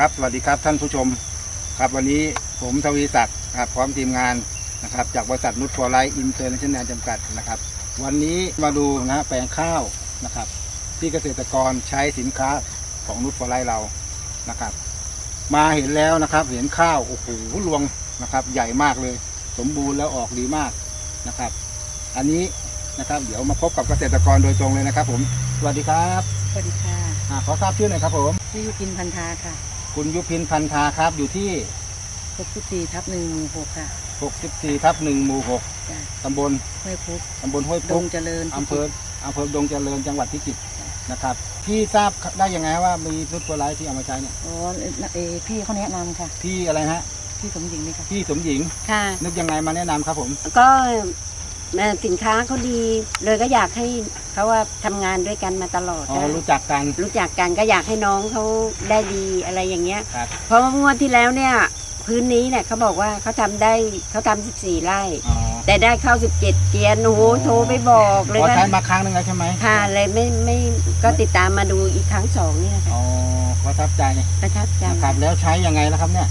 ครับสวัสดีครับท่านผู้ชมครับวันนี้ผมทวีศักดิ์ครับพร้อมทีมงานนะครับจากบริษัทนุชฟอร์ไลท์อินเตอร์เนชั่นแนลจำกัดนะครับ วันนี้มาดูนะแปลงข้าวนะครับ ที่เกษตรกรใช้สินค้าของนุชฟอร์ไลท์เรานะครับ มาเห็นแล้วนะครับเห็นข้าวโอ้โหรวงนะครับ ใหญ่มากเลย สมบูรณ์แล้วออกดีมากนะครับ อันนี้นะครับเดี๋ยวมาพบกับเกษตรกรโดยตรงเลยนะครับ ผมสวัสดีครับสวัสดีค่ะอาขอทราบชื่อหน่อยครับผมชื่อยุพินพันธาค่ะ คุณยุพินพันธาครับ อยู่ที่ 64ทับหนึ่งหมู่หกค่ะ64ทับ1หมู่จ้ะ6ตำบลห้วยพุกตำบลห้วยดปุ๊งเจริญอำเภออำเภอดงเจริญจังหวัดพิจิตรนะครับ พี่ทราบได้ยังไงว่ามีนุชโปรไลท์ที่เอามาใช้เนี่ยอ๋อเออพี่เขาแนะนำค่ะ พี่อะไรฮะ พี่สมหญิงนี่ค่ะ พี่สมหญิงค่ะ นึกยังไงมาแนะนำครับผม ก็เอ่อ สินค้าเขาดี เลยก็อยากให้เขาว่าทำงานด้วยกันมาตลอดอ๋อก็รู้จักกัน รู้จักกันก็อยากให้น้องเขาได้ดีอะไรอย่างเงี้ย ครับ เพราะว่างวดที่แล้วเนี่ย พื้นนี้เนี่ยเขาบอกว่าเขาทำได้เขาทำสิบสี่ไร่ อ๋อแต่ได้เข้าสิบเจ็ดเกียร์โอ้โหอ๋อโทรไปบอกเลยพอว่าใช้มาครั้งหนึงแล้วใช่ไหมค่ะเลยไม่ไม่ก็ติดตามมาดูอีกครั้งสองเนี่ยค่ะอ๋อประทับใจประทับใจนะครับแล้วใช้ยังไงนะครับเนี่ย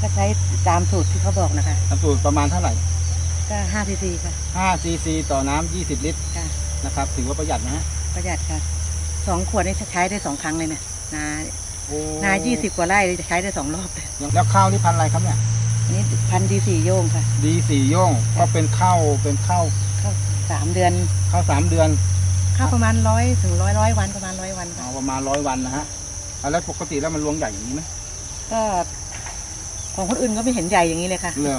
ก็ใช้ตามสูตรที่เขาบอกนะคะน้ำสูตรประมาณเท่าไหร่ ก็5ซีซีค่ะ 5ซีซีต่อน้ำ20 ลิตรค่ะ นะครับ ถือว่าประหยัดนะฮะประหยัดค่ะสองขวดนี่ใช้ได้สองครั้งเลยเนี่ยนาโอ้นายี่สิบกว่าไร่เลยจะใช้ได้สองรอบเลยแล้วข้าวนี่พันธุ์อะไรครับเนี่ย อันนี้พันดีสี่โยงค่ะ ดีสี่โย่งก็เป็นข้าวเป็นข้าวเข้าสามเดือนข้าวสามเดือนเข้าประมาณร้อยถึงร้อยร้อยวันประมาณร้อยวันเอาค่ะประมาณร้อยวันนะฮะอะแล้วปกติแล้วมันรวงใหญ่อย่างนี้ไหมก็ของคนอื่นก็ไม่เห็นใหญ่อย่างนี้เลยค่ะเรือ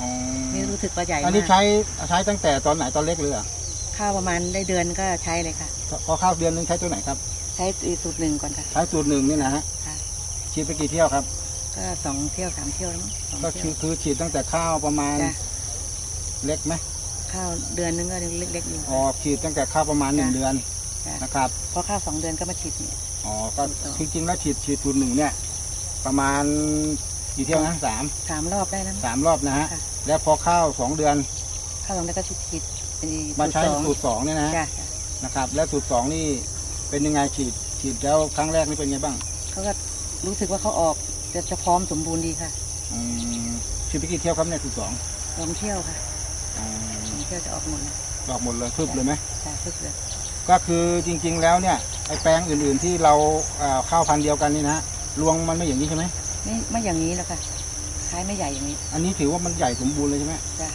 อ๋อนี่รู้สึกว่าใหญ่อันนี้มากใช้ใช้ตั้งแต่ตอนไหนตอนเล็กเลยเหรอข้าวประมาณได้เดือนก็ใช้เลยค่ะ พอข้าวเดือนนึงใช้ตัวไหนครับ ใช้สูตรหนึ่งก่อนค่ะ ใช้สูตรหนึ่งนี่นะฮะค่ะ ฉีดไปกี่เที่ยวครับ ก็สองเที่ยวสามเที่ยวแล้วมั้งสองก็เที่คืยอวคือฉีดตั้งแต่ข้าวประมาณจ้ะเล็กไหมข้าวเดือนนึงก็เล็กๆอยู่อ๋อฉีดตั้งแต่ข้าวประมาณหนึ่งเดือนจ้ะ นะครับ พอข้าวสองเดือนก็มาฉีดเนี่ย อ๋อ ก็ต่อจริงๆแล้วฉีดฉีดสูตรหนึ่งเนี่ย ประมาณ กี่เที่ยวนะสามสามรอบได้แล้วสามรอบนะฮะ ค่ะ แล้วพอข้าวสองเดือนข้าวสองเดือนก็ฉีดฉีดไอ้มาใช้สองสูตรสองเนี่ยนะฮะจ้ะจ้ะนะครับ แล้วสูตรสองนี่เป็นยังไงฉีดฉีดแล้วครั้งแรกนี่เป็นไงบ้างเขาก็รู้สึกว่าเขาออกจะจะพร้อมสมบูรณ์ดีค่ะอืมฉีดไปกี่เที่ยวครับเนี่ยสูตรสองลองเที่ยวค่ะอ๋อลองเที่ยวจะออกหมดเลยดอกหมดเลยพึบเลยไหม จ้ะพึกเลยก็คือจริงๆแล้วเนี่ยไอ้แปลงอื่นๆที่เราเอ่อข้าวพันธุ์เดียวกันนี่นะฮะรวงมันไม่อย่างนี้ใช่ไหม ไม่ไม่อย่างนี้แล้วค่ะคล้ายไม่ใหญ่อย่างนี้อันนี้ถือว่ามันใหญ่สมบูรณ์เลยใช่ไหมจ้ะ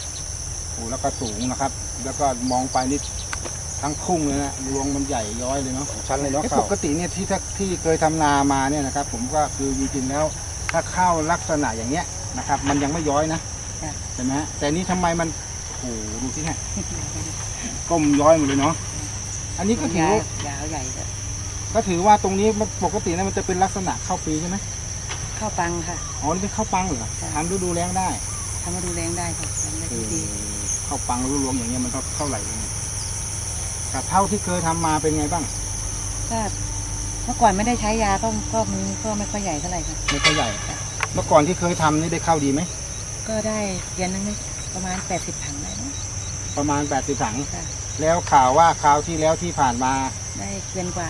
โอ้แล้วก็สูงนะครับ แล้วก็มองไปนี่ทั้งพุ่งเลยนะรวงมันใหญ่ย้อยเลยเนาะชั้นเลยเนาะปกติเนี่ยที่ถ้าที่เคยทำนามาเนี่ยนะครับ ผมก็คือจริงๆแล้ว ถ้าข้าวลักษณะอย่างเงี้ยนะครับ มันยังไม่ย้อยนะจ้ะใช่ไหมฮะแต่นี่ทำไมมันโอ้โหดูที่ฮะก้มย้อยหมดเลยเนาะอันนี้ก็ถือว่ายาวใหญ่จ้ะก็ถือว่าตรงนี้มันปกตินะมันจะเป็นลักษณะข้าวปีใช่ไหม ข้าวปังค่ะอ๋อนี่เป็นข้าวปังเหรอใช่ทำฤดูแล้งได้ทำมาดูแรงได้ค่ะแรงได้เออดีข้าวปังฤดูรวงอย่างเงี้ยมันเท่าเท่าไหร่เนี่ยกับเท่าที่เคยทำมาเป็นไงบ้างก็เมื่อก่อนไม่ได้ใช้ยาก็ก็มันก็ไม่ค่อยใหญ่เท่าไหร่ค่ะไม่ค่อยใหญ่เมื่อก่อนที่เคยทำนี่ได้ข้าวดีไหมก็ได้เดือนนึงประมาณ80ถังได้นะประมาณ80ถังค่ะแล้วข่าวว่าคราวที่แล้วที่ผ่านมา ได้เกินกว่า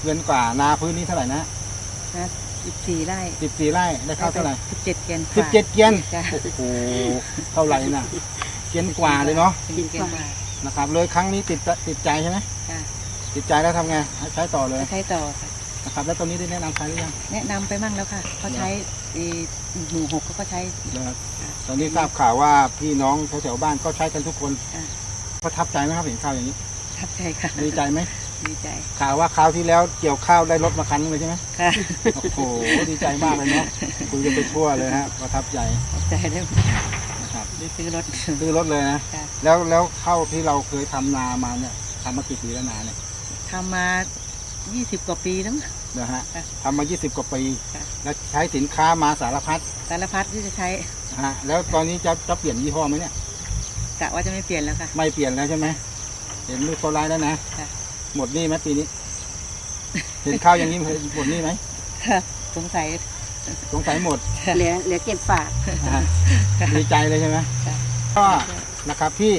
เกินกว่านาพื้นนี้เท่าไหร่นะนะ 14ไร่14ไร่ได้ข้าวเท่าไหร่17เกินกว่า17เกียนจ้ะโอ้โหเท่าไหร่นะเกียนกว่าเลยเนาะเกินกว่านะครับเลยครั้งนี้ติดติดใจใช่ไหมค่ะติดใจแล้วทำไงให้ใช้ต่อเลยก็ใช้ต่อค่ะนะครับแล้วตอนนี้ได้แนะนำใครหรือยังแนะนำไปมั่งแล้วค่ะเขาใช้ไอ้หมู่หกเขาก็ใช้นะครับค่ะตอนนี้ทราบข่าวว่าพี่น้องแถวๆบ้านก็ใช้กันทุกคนอ่าประทับใจไหมครับเห็นข่าวอย่างนี้ทับใจค่ะดีใจไหม ดีใจข่าวว่าคราวที่แล้วเกี่ยวข้าวได้รถมาคันนึงเลยใช่ไหมค่ะโอ้โหดีใจมากเลยเนาะคุยกันไปทั่วเลยฮะประทับใจทับใจได้นะครับได้ซื้อรถ ซื้อรถเลยนะค่ะ แล้วแล้วข้าวที่เราเคยทำนามาเนี่ยทำมากี่ปีแล้วนาเนี่ยทำมา20กว่าปีแล้วมั้ง นะฮะค่ะทำมา 20 กว่าปี ค่ะ แล้วใช้สินค้ามาสารพัดสารพัดที่จะใช้นะฮะแล้วตอนนี้จะจะเปลี่ยนยี่ห้อไหมเนี่ย กะว่าจะไม่เปลี่ยนแล้วค่ะ ไม่เปลี่ยนแล้วใช่ไหมเห็นลูกโซไลน์แล้วนะค่ะ หมดหนี่ไหมปีนี้ เห็นข้าวอย่างนี้หมดหนี่ไหมค่ะสงสัยสงสัยหมดเหลือเหลือเก็บฝากนะฮะดีใจเลยใช่ไหมค่ะ ก็นะครับพี่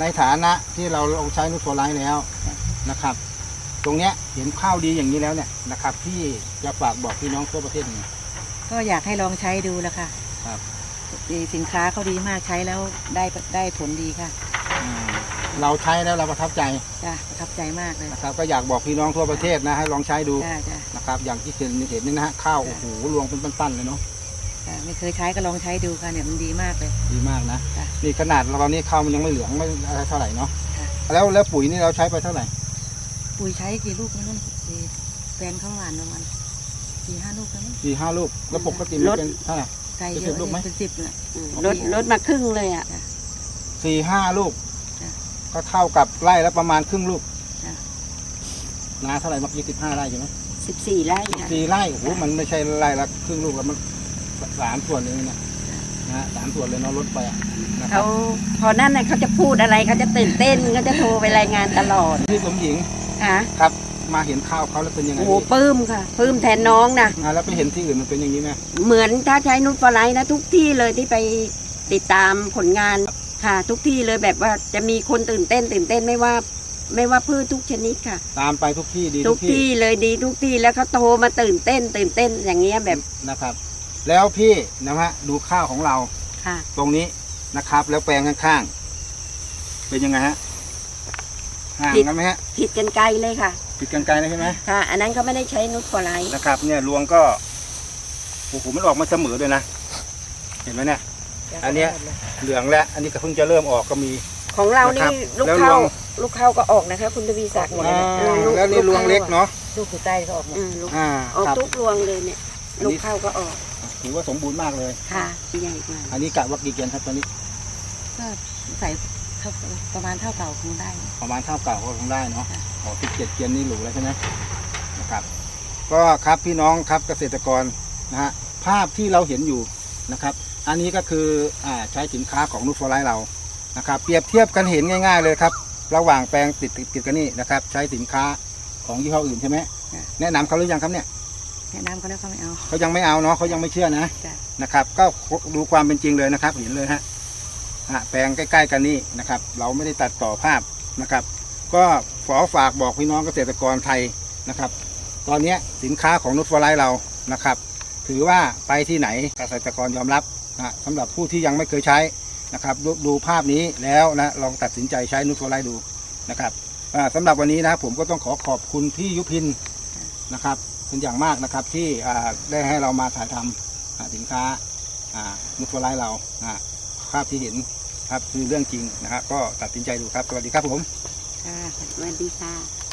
ในฐานะที่เราลงใช้นุชโซไลท์แล้วค่ะนะครับ ตรงเนี้ยเห็นข้าวดีอย่างนี้แล้วเนี่ยนะครับ พี่จะฝากบอกพี่น้องทั่วประเทศยังไง ก็อยากให้ลองใช้ดูแล้วค่ะครับ ดีสินค้าเขาดีมากใช้แล้วได้ได้ผลดีค่ะ อืม เราใช้แล้วเราประทับใจจ้ะประทับใจมากเลยนะครับ ก็อยากบอกพี่น้องทั่วประเทศนะให้ลองใช้ดูจ้ะจ้ะนะครับ อย่างที่เห็นเห็นนี่นะฮะข้าวโอ้โหรวงเป็นปั้นๆเลยเนาะจ้ะไม่เคยใช้ก็ลองใช้ดูค่ะเนี่ยมันดีมากเลย ดีมากนะจ้ะ นี่ขนาดเราตอนนี้ข้าวมันยังไม่เหลืองไม่อะไรเท่าไหร่เนาะค่ะ แล้วแล้วปุ๋ยนี่เราใช้ไปเท่าไหร่ปุ๋ยใช้กี่ลูกนั่นสี่แฟนเขาหวานประมาณสี่ห้าลูกแล้วมั้งสี่ห้าลูกแล้วปกติมันเป็นเท่าไหร่ใส่เยเป็นสิอะบลูกไหม เป็นสิบเนี่ยอืมลดลดมาครึ่งเลยอะ สี่ห้าลูกจ้ะ ก็เท่ากับไร่ละประมาณครึ่งลูกจ้ะนาเท่าไหร่เมื่อกี้สิบห้าไร่ใช่ไหมสิบสี่ไร่ค่ะ สี่ไร่โอ้โหมันไม่ใช่ไร่ละครึ่งลูกแล้วมันสามส่วนเองเนี่ยนะฮะสามส่วนเลยเนาะลดไปอะนะครัเขาบพอนั่นน่ะเขาจะพูดอะไรเขาจะตื่นเต้นเขาจะโทรไปรายงานตลอดพี่สมหญิงค่ะครับ มาเห็นข้าวเขาแล้วเป็นยังไงโอ้โหพี่ปลื้มค่ะปลื้มแทนน้องนะอ่าแล้วไปเห็นที่อื่นมันเป็นอย่างนี้ไหมเหมือนถ้าใช้นุชฟลายนะทุกที่เลยที่ไปติดตามผลงาน ค่ะทุกที่เลยแบบว่าจะมีคนตื่นเต้นตื่นเต้นไม่ว่า ไม่ว่าพืชทุกชนิดค่ะ ตามไปทุกที่ดีทุทุกกที่ที่เลยดีทุกที่แล้วเขาโทรมาตื่นเต้น ตื่นเต้นอย่างเงี้ยแบบนะครับ แล้วพี่นะฮะดูข้าวของเราค่ะ ตรงนี้นะครับ แล้วแปลงข้างๆ เป็นยังไงฮะห่างผิดกันไหมฮะผิดกันไกลเลยค่ะผิดกันไกลเลยใช่ไหมค่ะ อันนั้นเขาไม่ได้ใช้นุชฟลายนะครับ เนี่ยรวงก็โอ้โหมันออกมาเสมอด้วยนะ เห็นไหมเนี่ย อันเนี้ยเหลืองแล้วอันนี้ก็เพิ่งจะเริ่มออกก็มี ของเรานะครันี่บลูกแล้วเข้ารวง ลูกเข้าก็ออกนะคะ คุณทวีศักดิ์หมดอ่าเออลูกแล้วนี่รวงเล็กเนาะลูกขุดใต้ก็ออกหมด อืมลูกอ่าออกครับ ทุกรวงเลยเนี่ย อันนี้ ลูกเข้าก็ออกถือว่าสมบูรณ์มากเลย ค่ะใหญ่กว่าอันนี้กะว่ากี่เกียนครับตอนนี้ก็ใส่เท่าประมาณเท่าเก่าคงได้ ประมาณเท่าเก่าก็คงได้เนาะค่ะ อ๋อสิบเจ็ดเกียนนี่หรูแล้วใช่ไหมนะครับ ก็ครับพี่น้องครับเกษตรกรนะฮะภาพที่เราเห็นอยู่นะครับ อันนี้ก็คืออ่าใช้สินค้าของนูตฟอร์ไลท์เรานะครับ เปรียบเทียบกันเห็นง่าย ๆเลยครับ ระหว่างแปลงติดติดติดกันนี่นะครับ ใช้สินค้าของยี่ห้ออื่นใช่ไหมแนะนำเขาหรือยังครับเนี่ยแนะนำเขาแล้วเขาไม่เอาเขายังไม่เอาเนาะเขายังไม่เชื่อนะจ้ะนะครับ ก็ดูความเป็นจริงเลยนะครับ เห็นเลยฮะอะแปลงใกล้ ๆ กันนี่นะครับ เราไม่ได้ตัดต่อภาพนะครับ ก็ขอฝากบอกพี่น้องเกษตรกรไทยนะครับ ตอนนี้สินค้าของนุชฟอร์ไลท์เรานะครับ ถือว่าไปที่ไหนเกษตรกรยอมรับ นะสำหรับผู้ที่ยังไม่เคยใช้นะครับดูดูภาพนี้แล้วนะลองตัดสินใจใช้นุชฟไลดูนะครับสำหรับวันนี้นะผมก็ต้องขอขอบคุณพี่ยุพินนะครับเป็นอย่างมากนะครับที่ได้ให้เรามาถ่ายทำสินค้านุชฟไลเราภาพที่เห็นครับคือเรื่องจริงนะครับก็ตัดสินใจดูครับสวัสดีครับผมสวัสดีค่ะ